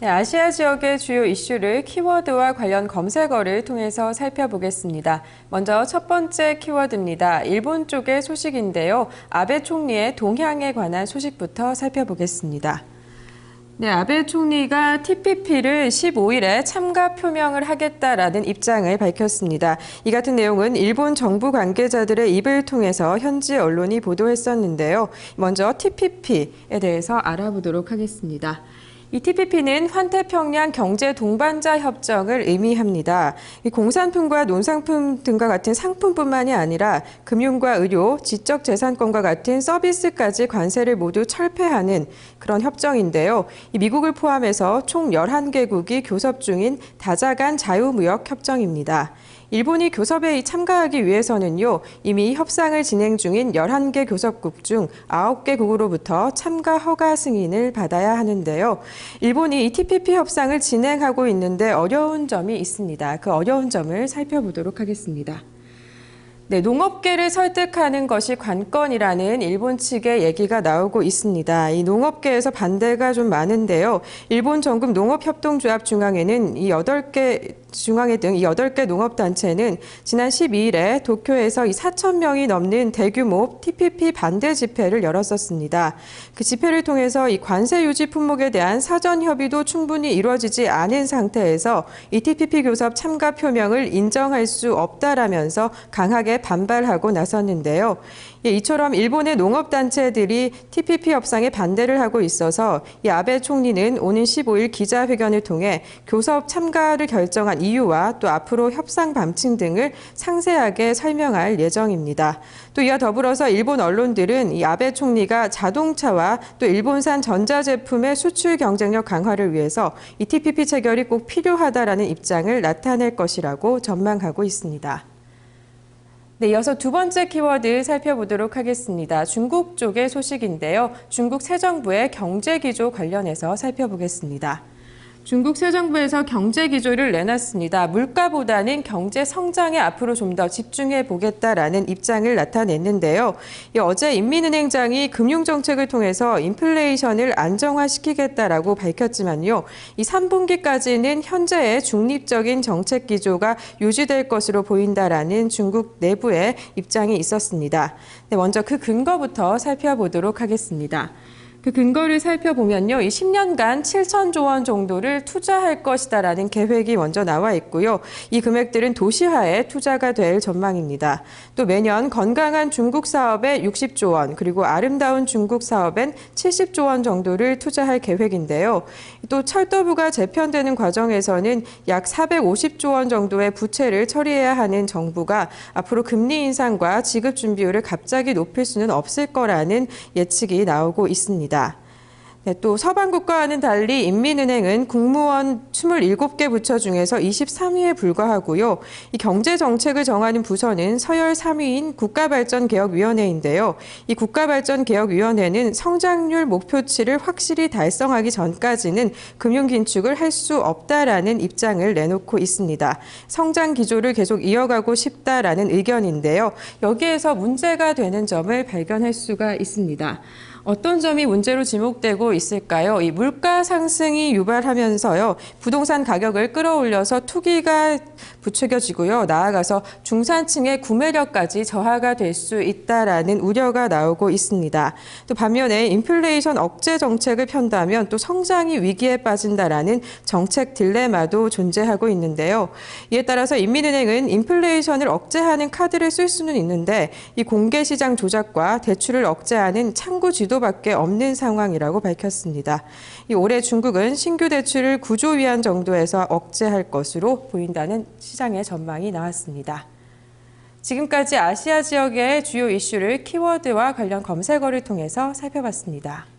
네, 아시아 지역의 주요 이슈를 키워드와 관련 검색어를 통해서 살펴보겠습니다. 먼저 첫 번째 키워드입니다. 일본 쪽의 소식인데요. 아베 총리의 동향에 관한 소식부터 살펴보겠습니다. 네, 아베 총리가 TPP를 15일에 참가 표명을 하겠다라는 입장을 밝혔습니다. 이 같은 내용은 일본 정부 관계자들의 입을 통해서 현지 언론이 보도했었는데요. 먼저 TPP에 대해서 알아보도록 하겠습니다. 이 TPP는 환태평양 경제 동반자 협정을 의미합니다. 공산품과 농산품 등과 같은 상품뿐만이 아니라 금융과 의료, 지적재산권과 같은 서비스까지 관세를 모두 철폐하는 그런 협정인데요. 미국을 포함해서 총 11개국이 교섭 중인 다자간 자유무역 협정입니다. 일본이 교섭에 참가하기 위해서는요, 이미 협상을 진행 중인 11개 교섭국 중 9개국으로부터 참가 허가 승인을 받아야 하는데요. 일본이 이 TPP 협상을 진행하고 있는데 어려운 점이 있습니다. 그 어려운 점을 살펴보도록 하겠습니다. 네, 농업계를 설득하는 것이 관건이라는 일본 측의 얘기가 나오고 있습니다. 이 농업계에서 반대가 좀 많은데요. 일본 전국 농업협동조합 중앙에는 이 8개 중앙회 등 이 8개 농업단체는 지난 12일에 도쿄에서 이 4천 명이 넘는 대규모 TPP 반대 집회를 열었었습니다. 그 집회를 통해서 이 관세 유지 품목에 대한 사전 협의도 충분히 이루어지지 않은 상태에서 이 TPP 교섭 참가 표명을 인정할 수 없다라면서 강하게 반발하고 나섰는데요. 예, 이처럼 일본의 농업단체들이 TPP 협상에 반대를 하고 있어서 이 아베 총리는 오는 15일 기자회견을 통해 교섭 참가를 결정한 이유와 또 앞으로 협상 방침 등을 상세하게 설명할 예정입니다. 또 이와 더불어서 일본 언론들은 이 아베 총리가 자동차와 또 일본산 전자제품의 수출 경쟁력 강화를 위해서 이 TPP 체결이 꼭 필요하다라는 입장을 나타낼 것이라고 전망하고 있습니다. 네, 이어서 두 번째 키워드 살펴보도록 하겠습니다. 중국 쪽의 소식인데요. 중국 새 정부의 경제 기조 관련해서 살펴보겠습니다. 중국 새 정부에서 경제 기조를 내놨습니다. 물가보다는 경제 성장에 앞으로 좀 더 집중해 보겠다라는 입장을 나타냈는데요. 어제 인민은행장이 금융 정책을 통해서 인플레이션을 안정화시키겠다라고 밝혔지만요. 이 3분기까지는 현재의 중립적인 정책 기조가 유지될 것으로 보인다라는 중국 내부의 입장이 있었습니다. 네, 먼저 그 근거부터 살펴보도록 하겠습니다. 그 근거를 살펴보면요. 이 10년간 7천조 원 정도를 투자할 것이다라는 계획이 먼저 나와 있고요. 이 금액들은 도시화에 투자가 될 전망입니다. 또 매년 건강한 중국 사업에 60조 원, 그리고 아름다운 중국 사업엔 70조 원 정도를 투자할 계획인데요. 또 철도부가 재편되는 과정에서는 약 450조 원 정도의 부채를 처리해야 하는 정부가 앞으로 금리 인상과 지급 준비율을 갑자기 높일 수는 없을 거라는 예측이 나오고 있습니다. 있습니다. 네, 또 서방 국가와는 달리 인민은행은 국무원 27개 부처 중에서 23위에 불과하고요. 이 경제 정책을 정하는 부서는 서열 3위인 국가발전개혁위원회인데요. 이 국가발전개혁위원회는 성장률 목표치를 확실히 달성하기 전까지는 금융 긴축을 할 수 없다라는 입장을 내놓고 있습니다. 성장 기조를 계속 이어가고 싶다라는 의견인데요. 여기에서 문제가 되는 점을 발견할 수가 있습니다. 어떤 점이 문제로 지목되고 있을까요? 이 물가 상승이 유발하면서요. 부동산 가격을 끌어올려서 투기가 부추겨지고요. 나아가서 중산층의 구매력까지 저하가 될 수 있다라는 우려가 나오고 있습니다. 또 반면에 인플레이션 억제 정책을 편다면 또 성장이 위기에 빠진다라는 정책 딜레마도 존재하고 있는데요. 이에 따라서 인민은행은 인플레이션을 억제하는 카드를 쓸 수는 있는데 이 공개 시장 조작과 대출을 억제하는 창구 지도 밖에 없는 상황이라고 밝혔습니다. 이 올해 중국은 신규 대출을 9조 위안 정도에서 억제할 것으로 보인다는 시장의 전망이 나왔습니다. 지금까지 아시아 지역의 주요 이슈를 키워드와 관련 검색어를 통해서 살펴봤습니다.